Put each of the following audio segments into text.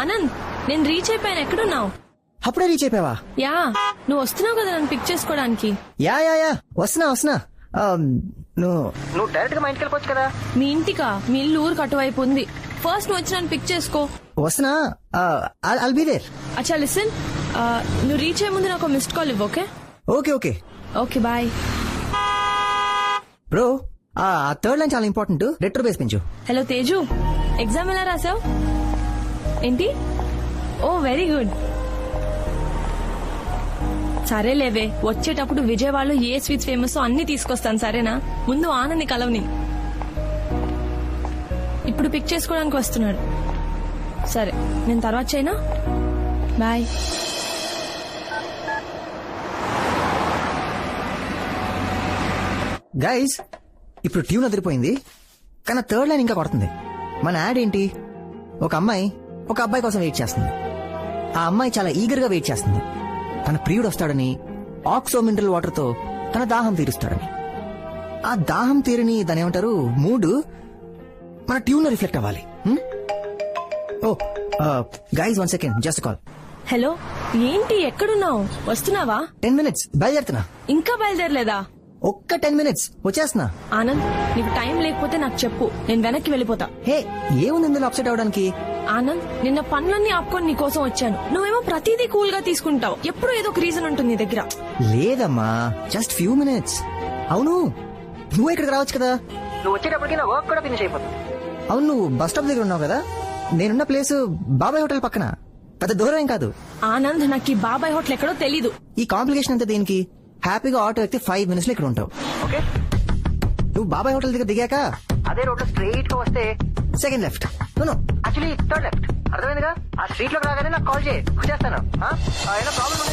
ఆనంద్ నేను రీచ్ అయిపోయాను ఎక్కడున్నావు? అప్పుడే రీచ్ అయిపోయావా? యా నువ్వు వస్తున్నావు కదా నన్ను పిక్ చేసుకోవడానికి. Yeah yeah yeah. వస్తున్నా వస్తున్నా. నువ్వు నువ్వు డైరెక్ట్గా మా ఇంటికి వెళ్ళిపోవచ్చు కదా? మీ ఇంటికా? మీ ఇల్లు ఊరికి అటువైపు ఉంది. ఫస్ట్ నువ్వు వచ్చి నన్ను పిక్ చేసుకో. వస్తున్నా? అల్ బీ దేర్ అచ్చా లిసన్ నువ్వు రీచ్ అయ్యే ముందు నాకు మిస్డ్ కాల్ ఇవ్వు okay okay okay okay bye bro ఆ థర్డ్ లైన్ చాలా ఇంపార్టెంట్ రెట్రో బేస్ పెంచు హలో తేజు ఎగ్జామ్ ఎలా రాసావు? ఏంటి? Oh very good. సరే లేవే వచ్చేటప్పుడు విజయవాడలో ఏ స్వీట్స్ ఫేమస్ అన్ని తీసుకొస్తాను సరేనా? ముందు ఆనంది కలవని. ఇప్పుడు పిక్ చేసుకోవడానికి వస్తున్నాడు. సరే నేను తర్వాత చేయనా? బాయ్. గైస్ ఇప్పుడు ట్యూన్ అదిరిపోయింది. కానీ థర్డ్ లైన్ ఇంకా కొడుతుంది. మన యాడ్ ఏంటి? ఒక అమ్మాయి ఒక అబ్బాయి కోసం వెయిట్ చేస్తుంది. ఆ అమ్మాయి చాలా ఈగర్గా వెయిట్ చేస్తుంది. తన ప్రియుడు వస్తాడని ఆక్సో మినరల్ వాటర్తో తన దాహం తీరుస్తాడని. ఆ దాహం తీరని దాని ఏమంటారు మూడ్ మన ట్యూన్ రిఫ్లెక్ట్ అవ్వాలి? ఓ guys one second just call hello ఏంటి ఎక్కడున్నావు? వస్తున్నావా? టెన్ మినిట్స్ బయలుదేరుతున్నా. ఇంకా బయలుదేరలేదా? ఒక్క టెన్ మినిట్స్ వచ్చేస్తున్నా. ఆనంద్ నీకు టైం లేకపోతే నాకు చెప్పు నేను వెనక్కి వెళ్ళిపోతా. హే ఏముంది ఇందులో అప్సెట్ అవడానికి ఆనంద్ నిన్న పనులన్నీ ఆపుకొని నీ కోసం వచ్చాను. నువ్వేమో ప్రతిదీ కూల్గా తీసుకుంటావు. ఎప్పుడు ఏదో ఒక రీజన్ ఉంటుంది నీ దగ్గర. లేదమ్మా జస్ట్ ఫ్యూ మినిట్స్ అవును నువ్వు ఇక్కడికి రావచ్చు కదా. నువ్వు వచ్చేటప్పటికి నా వర్క్ కూడా ఫినిష్ అయిపోతుంది. అవును నువ్వు బస్ స్టాప్ దగ్గర ఉన్నావు కదా. నేనున్న ప్లేస్ బాబాయ్ హోటల్ పక్కన. పెద్ద దూరం ఏం కాదు. ఆనంద్ నాకు ఈ బాబాయ్ హోటల్ ఎక్కడో తెలీదు. ఈ కాంప్లికేషన్ అంతా దేనికి? హ్యాపీగా ఆటో ఎక్కితే ఫైవ్ మినిట్స్లో ఇక్కడ ఉంటావు. ఓకే. నువ్వు బాబాయ్ హోటల్ దగ్గర దిగాక? అదే రోడ్లో స్ట్రైట్గా వస్తే second left. No actually third left అర్థమైందిగా? ఆ స్ట్రీట్లోకి రాగానే నాకు కాల్ చేయి. వచ్చేస్తాను. ఆ? Problem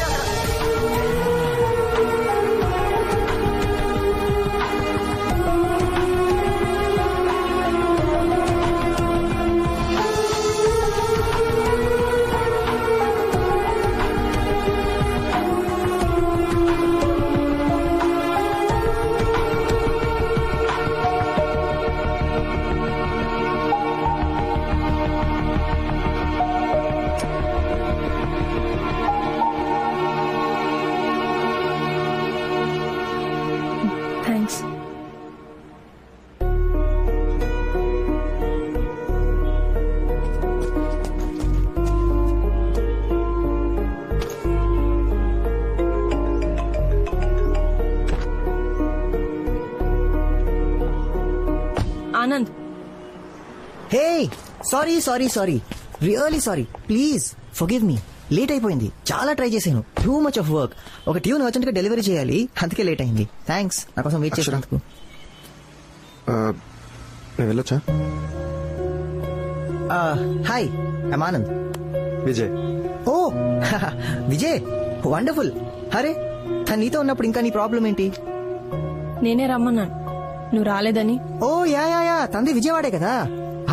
hey sorry sorry sorry really sorry please forgive me late అయిపోయింది. చాలా ట్రై చేశాను. టూ మచ్ ఆఫ్ వర్క్ ఒక ట్యూన్ అర్జెంట్గా డెలివరీ చేయాలి. అందుకే లేట్ అయింది. థ్యాంక్స్ నా కోసం వెయిట్. చేసినందుకు ఆ, నేను వెళ్ళొచ్చా? Hi I'm Anand Vijay. Oh Vijay. Wonderful అరే తను నీతో ఉన్నప్పుడు ఇంకా నీ ప్రాబ్లం ఏంటి? నేనే రమ్మన్నాను. నువ్వు రాలేదని. Oh yeah yeah yeah. తంది విజయవాడే కదా.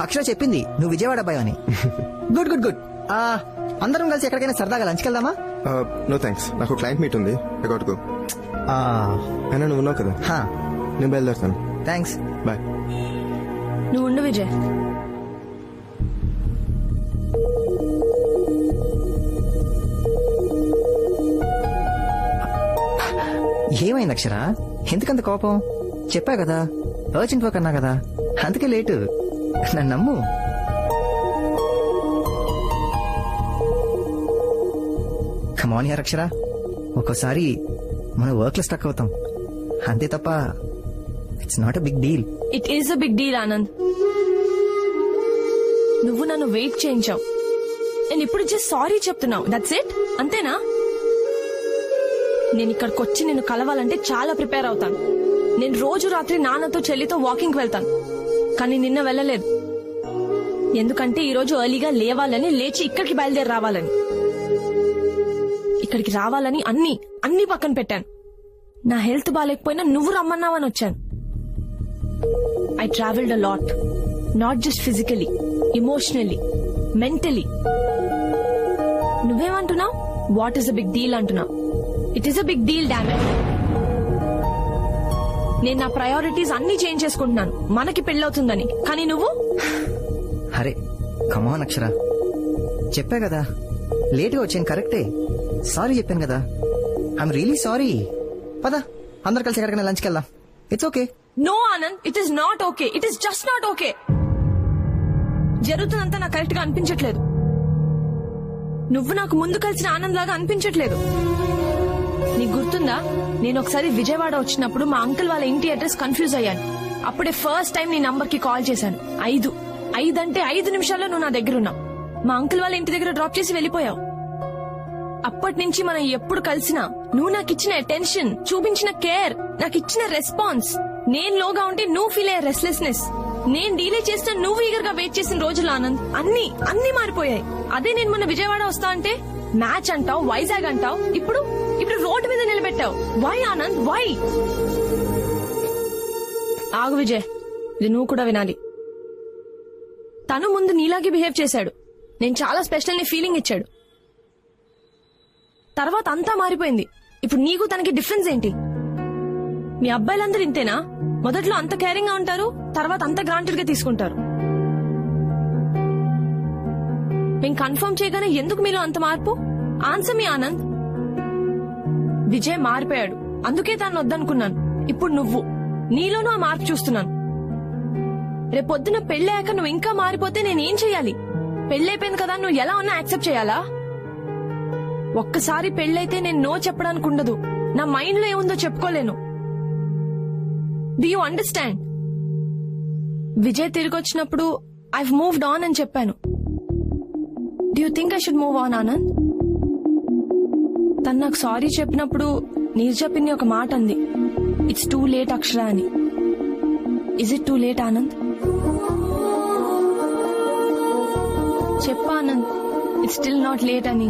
అక్షర చెప్పింది నువ్వు విజయవాడ అబ్బాయి అని గుడ్ గుడ్ గుడ్. ఆ అందరం కలిసి ఎక్కడికైనా సరదాగా లంచ్కి వెళ్దామా? నో థ్యాంక్స్ నాకు క్లయింట్ మీట్ ఉంది. ఎగొట్టుకో ఆ, అయినా నువ్వు ఉన్నావు కదా? హా. నేను బయలుదేరుతాను. థ్యాంక్స్ బాయ్ నువ్వు ఉండు విజయ్. ఏమైంది అక్షర? ఎందుకంత కోపం? చెప్పా కదా. అర్జెంట్ వర్క్ అన్నా కదా. అందుకే లేటు. నన్ను నమ్ము. కమాన్ యార్ అక్షర ఒక్కోసారి మనం వర్క్లో స్టక్ అవుతాం. అంతే తప్ప it's not a big deal it is a big deal Anand నువ్వు నన్ను వెయిట్ చేయించావు. నేను ఇప్పుడు జస్ట్ సారీ చెప్తున్నావు. దట్స్ ఇట్ అంతేనా? నేను ఇక్కడికి వచ్చి నిన్ను కలవాలంటే చాలా ప్రిపేర్ అవుతాను. నేను రోజు రాత్రి నాన్నతో చెల్లితో వాకింగ్ వెళ్తాను. కానీ నిన్న వెళ్ళలేదు. ఎందుకంటే ఈ రోజు ఎర్లీగా లేవాలని లేచి ఇక్కడికి బయలుదేరి రావాలని. ఇక్కడికి రావాలని అన్ని అన్ని పక్కన పెట్టాను. నా హెల్త్ బాగాలేకపోయినా నువ్వు రమ్మన్నావని వచ్చాను. I travelled a lot not just physically emotionally mentally నువ్వేమంటున్నావు? What is a big deal అంటున్నావు? It is a big deal damage నేను నా ప్రయారిటీస్ అన్ని చేంజ్ చేసుకుంటున్నాను. మనకి పెళ్ళవుతుందని. కానీ నువ్వు? అరే కమాన్ అక్షర. చెప్పా కదా. లేట్గా వచ్చాను కరెక్టే సారీ చెప్పాను కదా. ఐఎమ్ రియలీ సారీ పద అందరు కలిసి ఎక్కడికైనా లంచ్కి వెళ్దాం. It's okay no Anand it is not okay it is just not okay జరుగుతుందంతా నాకు కరెక్ట్గా అనిపించట్లేదు. నువ్వు నాకు ముందు కలిసిన ఆనంద్ లాగా అనిపించట్లేదు. నీకు గుర్తుందా? నేను ఒకసారి విజయవాడ వచ్చినప్పుడు మా అంకుల్ వాళ్ళ ఇంటి అడ్రస్ కన్ఫ్యూజ్ అయ్యాను. అప్పుడే ఫస్ట్ టైం నీ నంబర్కి కాల్ చేశాను. ఐదు. ఐదు అంటే ఐదు నిమిషాల్లో నువ్వు నా దగ్గర ఉన్నావు మా అంకుల్ వాళ్ళ ఇంటి దగ్గర డ్రాప్ చేసి వెళ్ళిపోయావు. అప్పటి నుంచి మనం ఎప్పుడు కలిసినా నువ్వు నాకు ఇచ్చిన అటెన్షన్ చూపించిన కేర్ నాకు ఇచ్చిన రెస్పాన్స్ నేను లోగా ఉంటే నువ్వు ఫీల్ అయ్యే రెస్లెస్నెస్ నేను డీలే చేస్తే నువ్వు ఈగర్గా వెయిట్ చేసిన రోజులు ఆనంద్. అన్ని అన్ని మారిపోయాయి. అదే నేను మొన్న విజయవాడ వస్తా అంటే మ్యాచ్ అంటావు వైజాగ్ అంటావు ఇప్పుడు ఇప్పుడు రోడ్డు మీద నిలబెట్టావు. Why Anand why? ఆగు విజయ్ ఇది నువ్వు కూడా వినాలి. తను ముందు నీలాగే బిహేవ్ చేశాడు. నేను చాలా స్పెషల్ని ఫీలింగ్ ఇచ్చాడు. తర్వాత అంతా మారిపోయింది. ఇప్పుడు నీకు తనకి డిఫరెన్స్ ఏంటి? మీ అబ్బాయిలందరూ ఇంతేనా? మొదట్లో అంత కేరింగ్గా ఉంటారు తర్వాత అంత గ్రాంటెడ్గా తీసుకుంటారు. మేము కన్ఫర్మ్ చేయగానే ఎందుకు మీలో అంత మార్పు? ఆన్సర్ మీ ఆనంద్. విజయ్ మారిపోయాడు. అందుకే తాను వద్దనుకున్నాను. ఇప్పుడు నువ్వు. నీలోనూ ఆ మార్పు చూస్తున్నాను. రేపొద్దున పెళ్ళాక నువ్వు ఇంకా మారిపోతే నేనేం చెయ్యాలి? పెళ్ళైపోయింది కదా నువ్వు ఎలా ఉన్నా యాక్సెప్ట్ చేయాలా? ఒక్కసారి పెళ్ళైతే నేను నో చెప్పడానికి ఉండదు. నా మైండ్లో ఏముందో చెప్పుకోలేను. డి యూ అండర్స్టాండ్ విజయ్ తిరిగి వచ్చినప్పుడు ఐ మూవ్డ్ ఆన్ అని చెప్పాను. Do you think I should move on Anand తను నాకు సారీ చెప్పినప్పుడు నిర్జపిన్ని చెప్పింది ఒక మాట అంది. ఇట్స్ టూ లేట్ అక్షర అని is it too late Anand? చెప్పా Anand. It's still not late అని.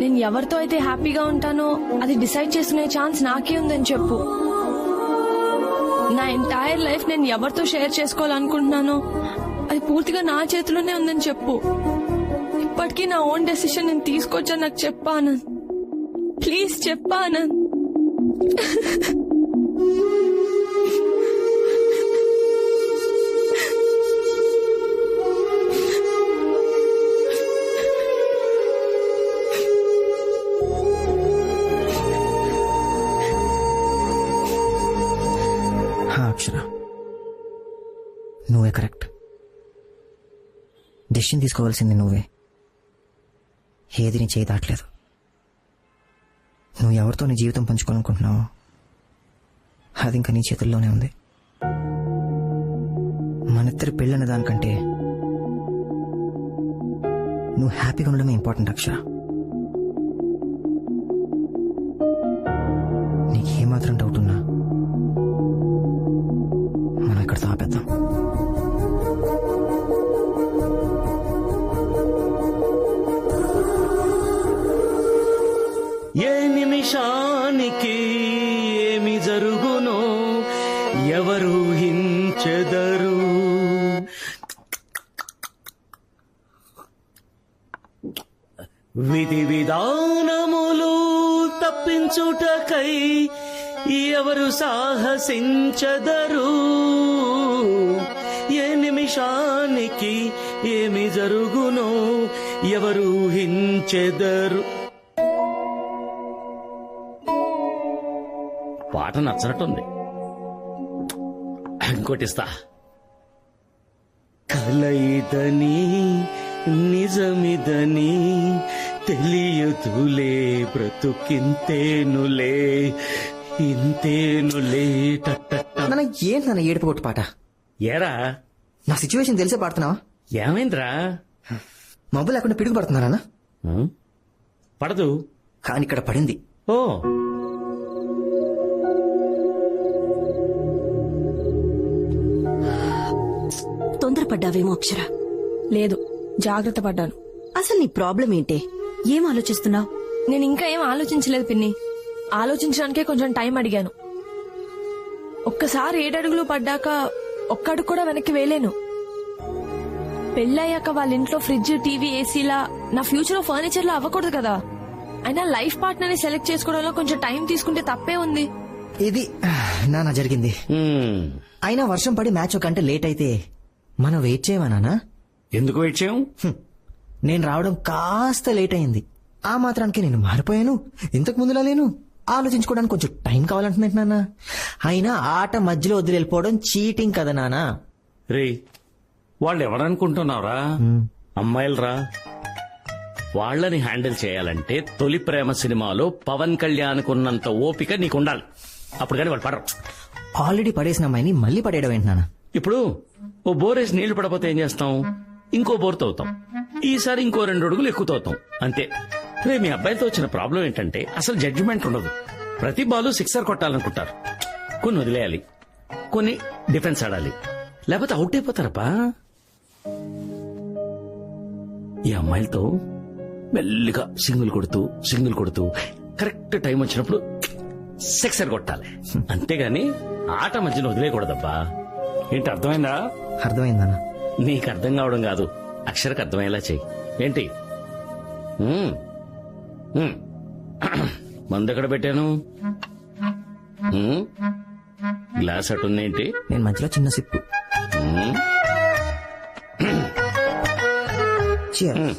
నేను ఎవరితో అయితే హ్యాపీగా ఉంటానో అది డిసైడ్ చేసుకునే ఛాన్స్ నాకే ఉందని చెప్పు. నా ఎంటైర్ లైఫ్ నేను ఎవరితో షేర్ చేసుకోవాలనుకుంటున్నానో అది పూర్తిగా నా చేతిలోనే ఉందని చెప్పు. ఇప్పటికీ నా ఓన్ డెసిషన్ నేను తీసుకొచ్చా నాకు చెప్పాను? ప్లీజ్ చెప్పాను? హా, అక్షర. నువ్వే కరెక్ట్. డెసిషన్ తీసుకోవాల్సింది నువ్వే. ఏది నీ చేయి దాటలేదు నువ్వు ఎవరితో నీ జీవితం పంచుకోవాలనుకుంటున్నావో అది ఇంకా నీ చేతుల్లోనే ఉంది. మనిద్దరి పెళ్ళిన దానికంటే నువ్వు హ్యాపీగా ఉండడమే ఇంపార్టెంట్ అక్షర. ఏ నిమిషానికి ఏమి జరుగునో ఎవరు హించెదరు విధి విధానములు తప్పించుటకై ఎవరు సాహసించదరు? ఏ నిమిషానికి ఏమి జరుగునో ఎవరు హించెదరు పాట నచ్చనట్టుంది. ఇంకోటిస్తా. కలయిదని నిజమిదని తెలియదులే బ్రతుకింతేనులే ఇంతేనులే నాన్న ఏంటి నాన్న ఏడుపు కొట్టు పాట? ఏరా? నా సిచ్యువేషన్ తెలిసే పాడుతున్నావా? ఏమైందిరా? మబ్బు లేకుండా పిడుగు పడుతున్నారా నాన్న? పడదు. కానీ ఇక్కడ పడింది. ఓ. తొందరపడ్డావేమో అక్షర. లేదు జాగ్రత్త పడ్డాను. అసలు నీ ప్రాబ్లం ఏంటే? ఏం ఆలోచిస్తున్నావు? నేను ఇంకా ఏం ఆలోచించలేదు పిన్ని. ఆలోచించడానికే కొంచెం టైం అడిగాను. ఒక్కసారి ఏడడుగులు పడ్డాక ఒక్కడుగు కూడా వెనక్కి వేలేను పెళ్ళయ్యాక వాళ్ళ ఇంట్లో ఫ్రిడ్జ్ టీవీ ఏసీలా నా ఫ్యూచర్లో ఫర్నిచర్లో అవ్వకూడదు కదా. అయినా లైఫ్ పార్ట్నర్ని సెలెక్ట్ చేసుకోవడంలో కొంచెం టైం తీసుకుంటే తప్పే ఉంది. ఇది నాన్న జరిగింది. అయినా వర్షం పడి మ్యాచ్ ఒక గంట లేట్ అయితే మనం వెయిట్ చేయమా నాన్న ఎందుకు వెయిట్ చేయం నేను రావడం కాస్త లేట్ అయింది. ఆ మాత్రానికి నేను మారిపోయాను. ఇంతకు ముందులా లేను. ఆలోచించుకోవడానికి కొంచెం టైం కావాలంటున్నట్టు నాన్న అయినా ఆట మధ్యలో వదిలి వెళ్ళిపోవడం చీటింగ్ కదా నానా. రే వాళ్ళు ఎవరనుకుంటున్నావురా అమ్మాయిలరా? వాళ్ళని హ్యాండిల్ చేయాలంటే తొలి ప్రేమ సినిమాలో పవన్ కళ్యాణ్ ఉన్నంత ఓపిక నీకు ఉండాలి అప్పుడు కానీ వాళ్ళు పడరు. ఆల్రెడీ పడేసిన అమ్మాయిని మళ్ళీ పడేయడం ఏంటి నాన్న ఇప్పుడు ఓ బోరేసి నీళ్ళు పడపోతే ఏం చేస్తాం? ఇంకో బోర్ తవ్వుతాం. ఈసారి ఇంకో రెండు అడుగులు ఎక్కువ తవ్వుతాం. అంతే. రే మీ అబ్బాయితో వచ్చిన ప్రాబ్లం ఏంటంటే అసలు జడ్జిమెంట్ ఉండదు. ప్రతి బాలు సిక్సర్ కొట్టాలనుకుంటారు. కొన్ని వదిలేయాలి. కొన్ని డిఫెన్స్ ఆడాలి. లేకపోతే అవుట్ అయిపోతారప్పా ఈ అమ్మాయిలతో మెల్లిగా సింగిల్ కొడుతూ సింగిల్ కొడుతూ కరెక్ట్ టైం వచ్చినప్పుడు సిక్సర్ కొట్టాలి. అంతేగాని ఆట మధ్యలో వదిలేయకూడదబ్బా. ఏంటి అర్థమైందా అర్థమైందన్నా నీకు అర్థం కావడం కాదు అక్షరకు అర్థమయ్యేలా చెయ్యి ఏంటి ఉమ్. ఉమ్. మందు ఎక్కడ పెట్టాను ఉమ్. గ్లాస్ అటుందేంటి నేను మధ్యలో చిన్న సిప్పు ఉమ్. Cheers.